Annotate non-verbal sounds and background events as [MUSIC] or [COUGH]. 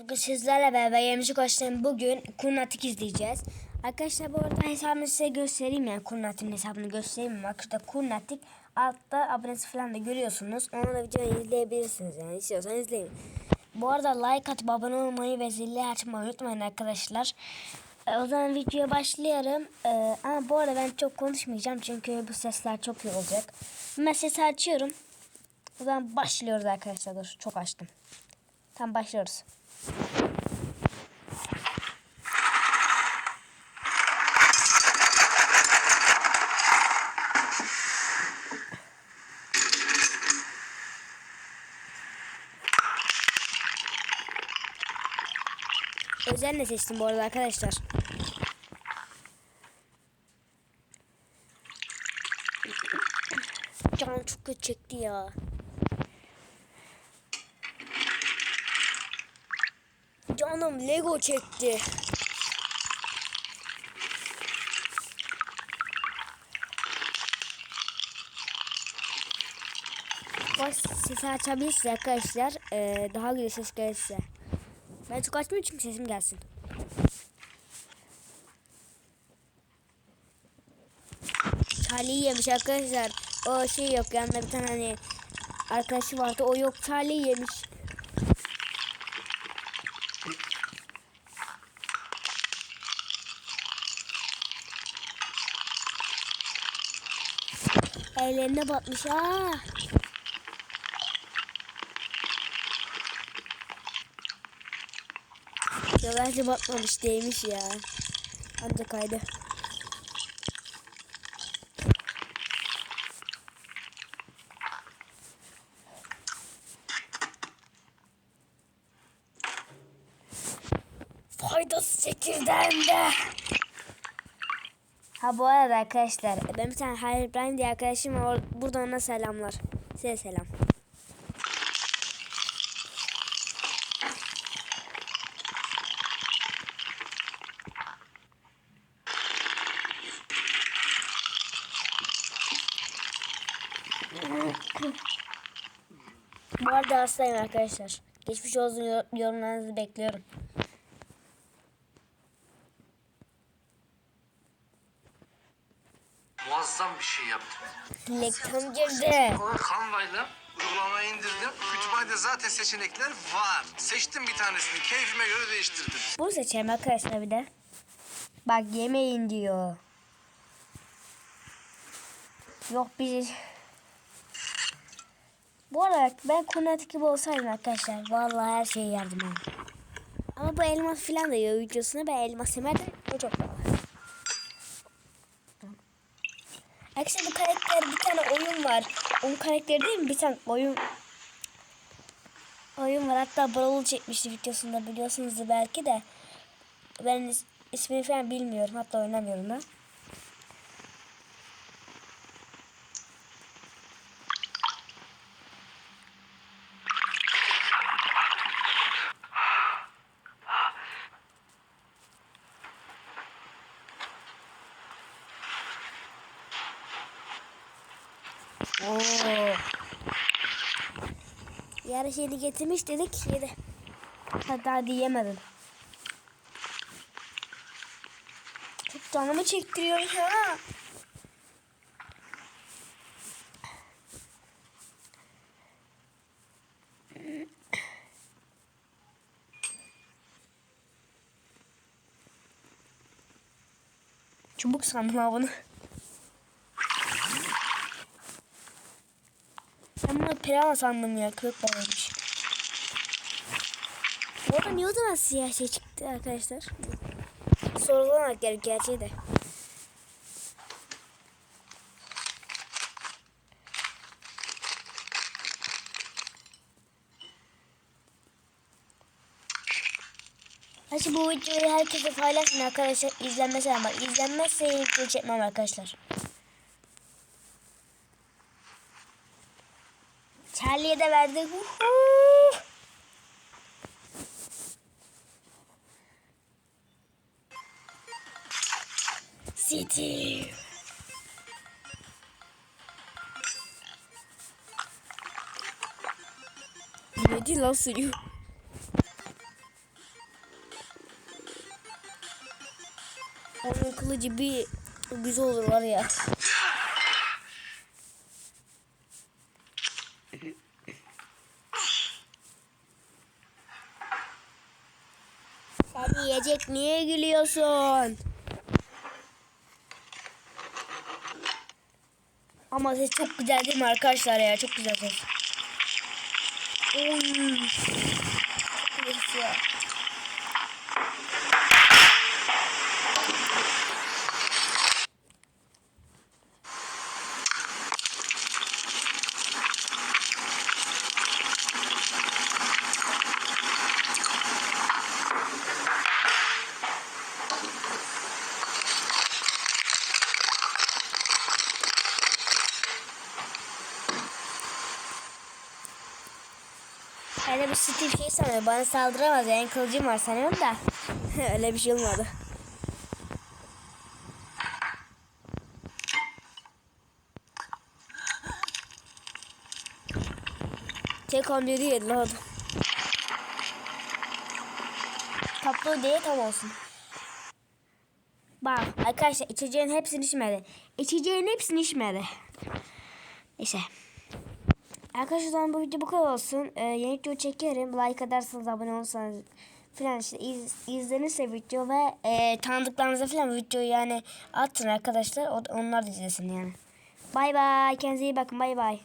Bugün sizlerle beraber Yemişi Koç'tan bugün Kurnatik izleyeceğiz. Arkadaşlar bu arada hesabını size göstereyim yani Kurnatik'in hesabını göstereyim. Bak şurada Kurnatik altta abonesi falan da görüyorsunuz. Onu da videoyu izleyebilirsiniz yani istiyorsanız izleyin. Bu arada like atıp abone olmayı ve zili açmayı unutmayın arkadaşlar. E, o zaman videoya başlayalım. E, ama bu arada ben çok konuşmayacağım çünkü bu sesler çok iyi olacak. Ben sesi açıyorum. O zaman başlıyoruz arkadaşlar. Çok açtım. Tam başlıyoruz. Özenle seçtim bu arada arkadaşlar. Can çok kötü çekti ya. Canım Lego çekti. Bak sesi açabilirsiniz arkadaşlar. Ee, daha güzel ses gelirse. Ben çok açmıyorum çünkü sesim gelsin. Charlie yemiş arkadaşlar. O şey yok yanında bir tane hani arkadaşı vardı. O yok Charlie yemiş. Ellerine batmış ha. Ya bence batmamış değmiş ya. Ancak kaydı. Faydası çekirdeğinde. Ha bu arada arkadaşlar ben bir tane Halil İbrahim diye arkadaşım var. Buradan ona selamlar. Size selam. Bu arada hastayım arkadaşlar. Geçmiş olsun yor- yorumlarınızı bekliyorum. Muazzam bir şey yaptım. Lektam girdi. Canva'yla uygulamayı indirdim. Kütüphanede zaten seçenekler var. Seçtim bir tanesini. Keyfime göre değiştirdim. Bunu seçelim arkadaşlar bir de. Bak yemeyin diyor. Yok biz... Bu arada ben Kurnatik gibi olsaydım arkadaşlar. Vallahi her şeyi yerdim ben. Ama bu elmas falan da yiyor videosuna. Ben elmas yemedim. O çok Arkadaşlar bu karakter bir tane oyun var. Onun karakteri değil mi? Bir tane oyun oyun var. Hatta Brawl çekmişti videosunda biliyorsunuzdur belki de. Ben is- ismini falan bilmiyorum. Hatta oynamıyorum da. Oo. Yarı şeyini getirmiş dedik yedi. Hatta hadi yemedim. Çok canımı çektiriyor ya. Çubuk sandım ha. Ben bunu pirana sandım ya. Kırık balıymış. Orada niye o zaman siyah şey çıktı arkadaşlar? Sorulamak gerek gerçeği de. Hadi bu videoyu herkese paylaşın arkadaşlar. İzlenmesi ama izlenmezse video çekmem arkadaşlar. Charlie'ye de verdik. Uhu. City. Yedi lan suyu. Onun kılıcı bir güzel olur var ya. Sen yiyecek niye gülüyorsun? Ama ses çok güzel değil mi arkadaşlar ya? Çok güzel ses. Oy. Çok güzel ya. Ben de bu Steve şey sanıyorum. Bana saldıramaz. Yani kılıcım var sanıyorum da. [LAUGHS] Öyle bir şey olmadı. Tek hamle değil lan. Tatlı diye tam olsun. Bak arkadaşlar içeceğin hepsini içmedi. İçeceğin hepsini içmedi. Neyse. Arkadaşlar bu video bu kadar olsun. Ee, yeni video çekerim. Like ederseniz abone olursanız falan işte iz, izlenirse video ve e, tanıdıklarınıza falan videoyu yani atın arkadaşlar. O, onlar da izlesin yani. Bay bay. Kendinize iyi bakın. Bay bay.